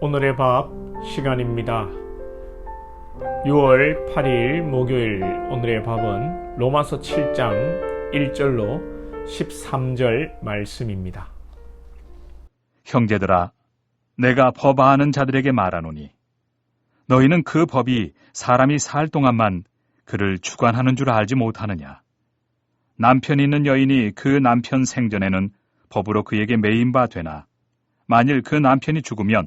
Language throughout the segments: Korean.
오늘의 밥 시간입니다. 6월 8일 목요일 오늘의 밥은 로마서 7장 1절로 13절 말씀입니다. 형제들아, 내가 법아하는 자들에게 말하노니, 너희는 그 법이 사람이 살 동안만 그를 주관하는 줄 알지 못하느냐. 남편 있는 여인이 그 남편 생전에는 법으로 그에게 매인 바 되나, 만일 그 남편이 죽으면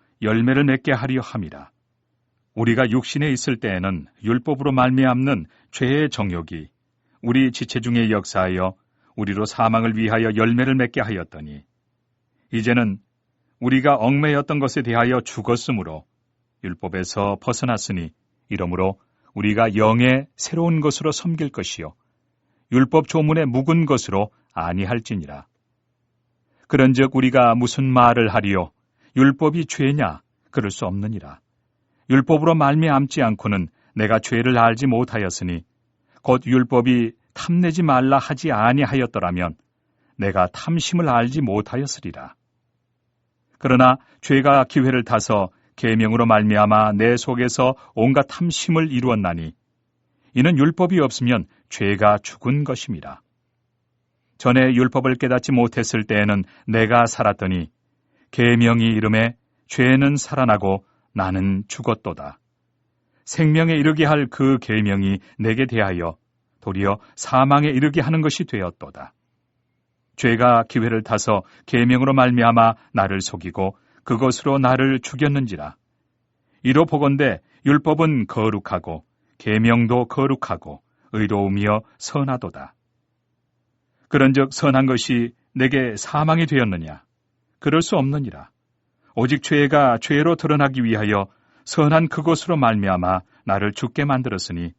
열매를 맺게 하려 함이라. 우리가 육신에 있을 때에는 율법으로 말미암는 죄의 정욕이 우리 지체 중에 역사하여 우리로 사망을 위하여 열매를 맺게 하였더니 이제는 우리가 얽매였던 것에 대하여 죽었으므로 율법에서 벗어났으니 이러므로 우리가 영의 새로운 것으로 섬길 것이요 율법 조문에 묵은 것으로 아니할지니라. 그런즉 우리가 무슨 말을 하리요 율법이 죄냐 그럴 수 없느니라. 율법으로 말미암지 않고는 내가 죄를 알지 못하였으니 곧 율법이 탐내지 말라 하지 아니하였더라면 내가 탐심을 알지 못하였으리라. 그러나 죄가 기회를 타서 계명으로 말미암아 내 속에서 온갖 탐심을 이루었나니 이는 율법이 없으면 죄가 죽은 것임이라. 전에 율법을 깨닫지 못했을 때에는 내가 살았더니 계명이 이름에 죄는 살아나고 나는 죽었도다. 생명에 이르게 할 그 계명이 내게 대하여 도리어 사망에 이르게 하는 것이 되었도다. 죄가 기회를 타서 계명으로 말미암아 나를 속이고 그것으로 나를 죽였는지라. 이로 보건대 율법은 거룩하고 계명도 거룩하고 의로우며 선하도다. 그런즉 선한 것이 내게 사망이 되었느냐? 그럴 수 없느니라. 오직 죄가 죄로 드러나기 위하여 선한 그것으로 말미암아 나를 죽게 만들었으니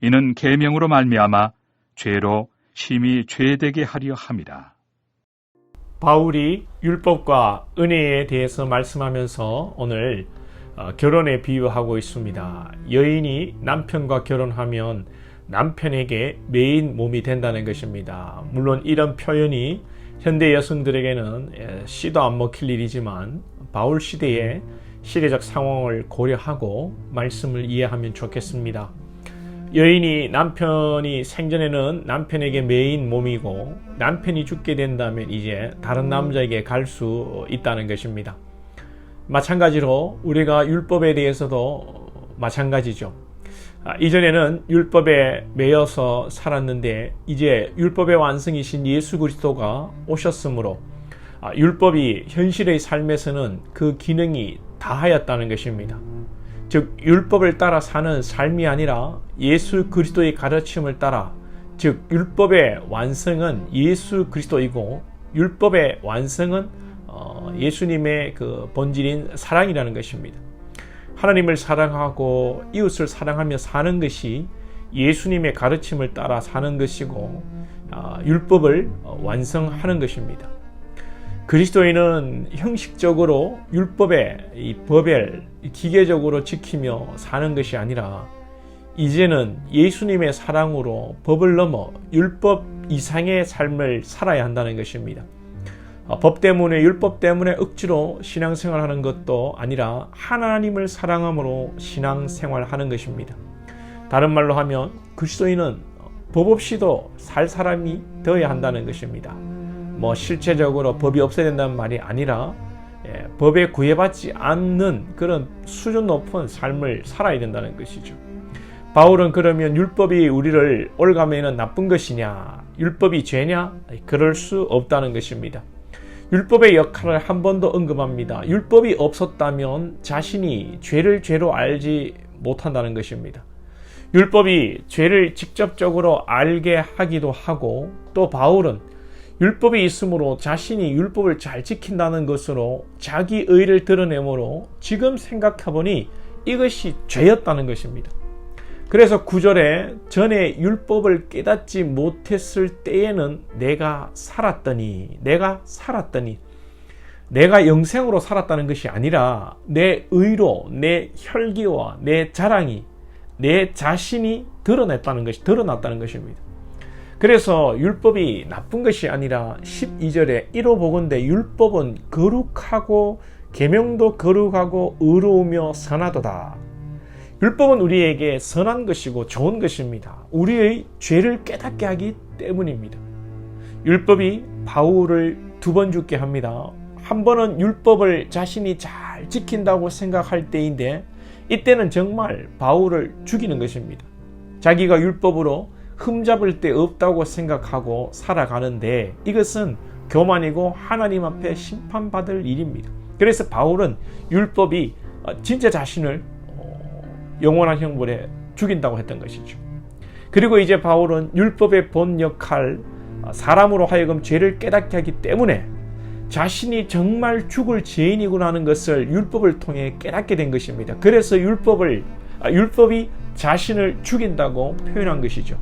이는 계명으로 말미암아 죄로 심히 죄되게 하려 함이라. 바울이 율법과 은혜에 대해서 말씀하면서 오늘 어, 결혼에 비유하고 있습니다. 여인이 남편과 결혼하면 남편에게 메인 몸이 된다는 것입니다. 물론 이런 표현이 현대 여성들에게는 씨도 안 먹힐 일이지만 바울 시대의 시대적 상황을 고려하고 말씀을 이해하면 좋겠습니다. 여인이 남편이 생전에는 남편에게 메인 몸이고 남편이 죽게 된다면 이제 다른 남자에게 갈 수 있다는 것입니다. 마찬가지로 우리가 율법에 대해서도 마찬가지죠. 아, 이전에는 율법에 매여서 살았는데 이제 율법의 완성이신 예수 그리스도가 오셨으므로 아, 율법이 현실의 삶에서는 그 기능이 다하였다는 것입니다. 즉 율법을 따라 사는 삶이 아니라 예수 그리스도의 가르침을 따라 즉 율법의 완성은 예수 그리스도이고 율법의 완성은 어, 예수님의 그 본질인 사랑이라는 것입니다. 하나님을 사랑하고 이웃을 사랑하며 사는 것이 예수님의 가르침을 따라 사는 것이고 아, 율법을 완성하는 것입니다. 그리스도인은 형식적으로 율법의 이 법을 기계적으로 지키며 사는 것이 아니라 이제는 예수님의 사랑으로 법을 넘어 율법 이상의 삶을 살아야 한다는 것입니다. 어, 법 때문에 율법 때문에 억지로 신앙생활하는 것도 아니라 하나님을 사랑함으로 신앙생활하는 것입니다. 다른 말로 하면 그리스도인은 법 없이도 살 사람이 되어야 한다는 것입니다. 뭐 실체적으로 법이 없어야 된다는 말이 아니라 예, 법에 구애받지 않는 그런 수준 높은 삶을 살아야 된다는 것이죠. 바울은 그러면 율법이 우리를 올가매는 나쁜 것이냐, 율법이 죄냐? 그럴 수 없다는 것입니다. 율법의 역할을 한 번 더 언급합니다. 율법이 없었다면 자신이 죄를 죄로 알지 못한다는 것입니다. 율법이 죄를 직접적으로 알게 하기도 하고 또 바울은 율법이 있으므로 자신이 율법을 잘 지킨다는 것으로 자기 의를 드러내므로 지금 생각해보니 이것이 죄였다는 것입니다. 그래서 구절에 전에 율법을 깨닫지 못했을 때에는 내가 살았더니 내가 살았더니 내가 영생으로 살았다는 것이 아니라 내 의로 내 혈기와 내 자랑이 내 자신이 드러냈다는 것이 드러났다는 것입니다. 그래서 율법이 나쁜 것이 아니라 12절에 1호 보건대 율법은 거룩하고 계명도 거룩하고 의로우며 선하도다. 율법은 우리에게 선한 것이고 좋은 것입니다. 우리의 죄를 깨닫게 하기 때문입니다. 율법이 바울을 두 번 죽게 합니다. 한 번은 율법을 자신이 잘 지킨다고 생각할 때인데 이때는 정말 바울을 죽이는 것입니다. 자기가 율법으로 흠잡을 데 없다고 생각하고 살아가는데 이것은 교만이고 하나님 앞에 심판받을 일입니다. 그래서 바울은 율법이 진짜 자신을 영원한 형벌에 죽인다고 했던 것이죠. 그리고 이제 바울은 율법의 본 역할, 사람으로 하여금 죄를 깨닫게 하기 때문에 자신이 정말 죽을 죄인이구나 하는 것을 율법을 통해 깨닫게 된 것입니다. 그래서 율법을 율법이 자신을 죽인다고 표현한 것이죠.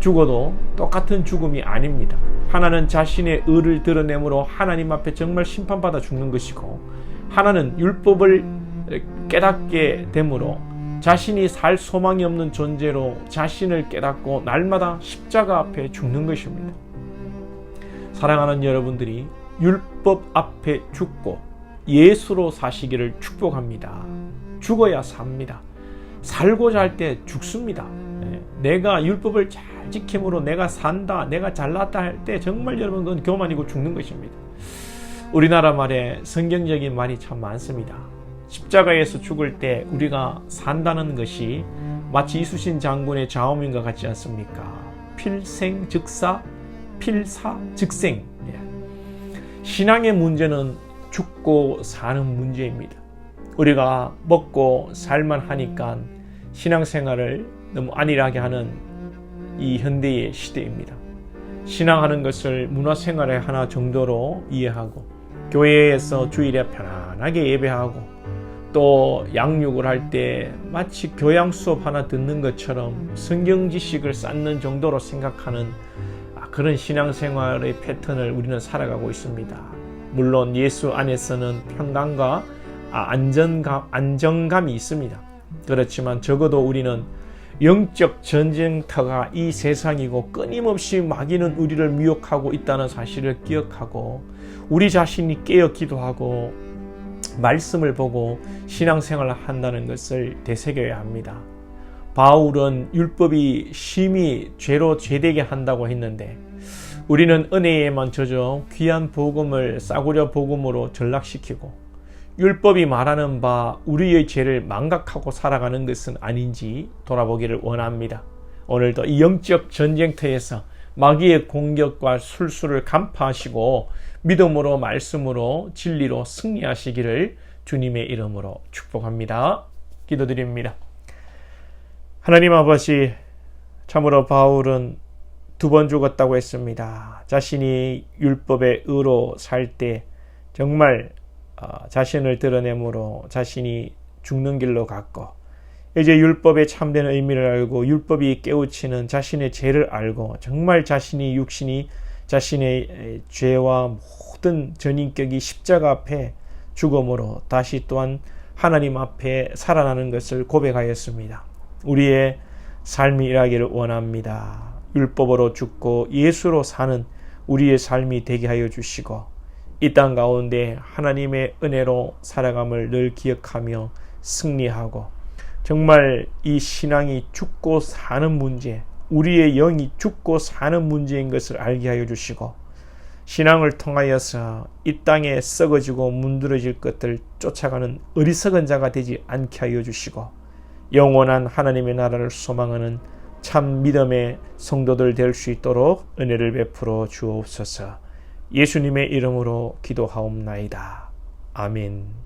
죽어도 똑같은 죽음이 아닙니다. 하나는 자신의 의를 드러내므로 하나님 앞에 정말 심판받아 죽는 것이고 하나는 율법을 깨닫게 되므로 자신이 살 소망이 없는 존재로 자신을 깨닫고 날마다 십자가 앞에 죽는 것입니다. 사랑하는 여러분들이 율법 앞에 죽고 예수로 사시기를 축복합니다. 죽어야 삽니다. 살고자 할 때 죽습니다. 네. 내가 율법을 잘 지킴으로 내가 산다, 내가 잘났다 할 때 정말 여러분 그건 교만이고 죽는 것입니다. 우리나라 말에 성경적인 말이 참 많습니다. 십자가에서 죽을 때 우리가 산다는 것이 마치 이수신 장군의 좌우명과 같지 않습니까? 필생 즉사, 필사 즉생. 예. 신앙의 문제는 죽고 사는 문제입니다. 우리가 먹고 살만 하니까 신앙생활을 너무 안일하게 하는 이 현대의 시대입니다. 신앙하는 것을 문화생활의 하나 정도로 이해하고 교회에서 주일에 편안하게 예배하고 또 양육을 할 때 마치 교양 수업 하나 듣는 것처럼 성경 지식을 쌓는 정도로 생각하는 그런 신앙생활의 패턴을 우리는 살아가고 있습니다. 물론 예수 안에서는 평강과 안전감, 안정감이 있습니다. 그렇지만 적어도 우리는 영적 전쟁터가 이 세상이고 끊임없이 마귀는 우리를 미혹하고 있다는 사실을 기억하고 우리 자신이 깨어 기도하고 말씀을 보고 신앙생활을 한다는 것을 되새겨야 합니다. 바울은 율법이 심히 죄로 죄되게 한다고 했는데 우리는 은혜에만 젖어 귀한 복음을 싸구려 복음으로 전락시키고 율법이 말하는 바 우리의 죄를 망각하고 살아가는 것은 아닌지 돌아보기를 원합니다. 오늘도 이 영적 전쟁터에서 마귀의 공격과 술수를 간파하시고 믿음으로 말씀으로 진리로 승리하시기를 주님의 이름으로 축복합니다. 기도드립니다. 하나님 아버지 참으로 바울은 두 번 죽었다고 했습니다. 자신이 율법의 의로 살 때 정말 어, 자신을 드러내므로 자신이 죽는 길로 갔고 이제 율법의 참된 의미를 알고 율법이 깨우치는 자신의 죄를 알고 정말 자신이 육신이 자신의 죄와 모든 전인격이 십자가 앞에 죽음으로 다시 또한 하나님 앞에 살아나는 것을 고백하였습니다. 우리의 삶이 일하기를 원합니다. 율법으로 죽고 예수로 사는 우리의 삶이 되게 하여 주시고 이 땅 가운데 하나님의 은혜로 살아감을 늘 기억하며 승리하고 정말 이 신앙이 죽고 사는 문제, 우리의 영이 죽고 사는 문제인 것을 알게 하여 주시고 신앙을 통하여서 이 땅에 썩어지고 문드러질 것들 쫓아가는 어리석은 자가 되지 않게 하여 주시고 영원한 하나님의 나라를 소망하는 참 믿음의 성도들 될 수 있도록 은혜를 베풀어 주옵소서. 예수님의 이름으로 기도하옵나이다. 아멘.